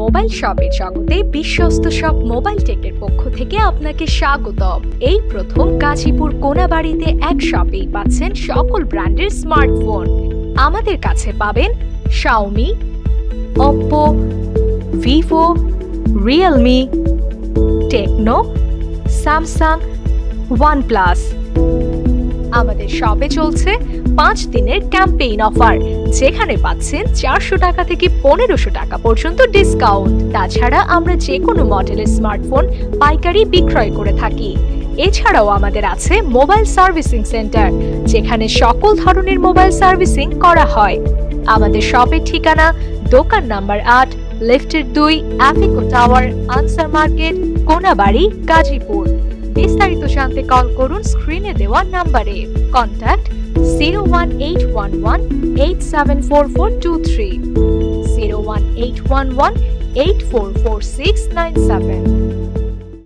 Mobile শপের জগতে বিশ্বস্ত সব মোবাইল টেকের পক্ষ থেকে আপনাকে স্বাগতম। এই প্রথম গাজীপুর কোনাবাড়িতে এক শপেই পাচ্ছেন সকল ব্র্যান্ডের স্মার্টফোন। আমাদের কাছে পাবেন Xiaomi Oppo Vivo Realme Tecno Samsung OnePlus আমাদের শপে চলছে পাঁচ দিনের ক্যাম্পেইন অফার যেখানে পাচ্ছেন চারশো টাকা থেকে পনেরোশো টাকা পর্যন্ত ডিসকাউন্ট তাছাড়া আমরা যে কোনো মডেলের স্মার্টফোন পাইকারি বিক্রয় করে থাকি। এছাড়াও আমাদের আছে মোবাইল সার্ভিসিং সেন্টার যেখানে সকল ধরনের মোবাইল সার্ভিসিং করা হয়। আমাদের শপের ঠিকানা দোকান নাম্বার আট লিফটের দুই অ্যাফিকো টাওয়ার আনসার মার্কেট কোনাবাড়ি গাজীপুর। জানতে কল করুন স্ক্রিনে দেওয়া নাম্বারে। Contact zero one eight one one eight seven four four two three zero one eight one one eight four four six nine seven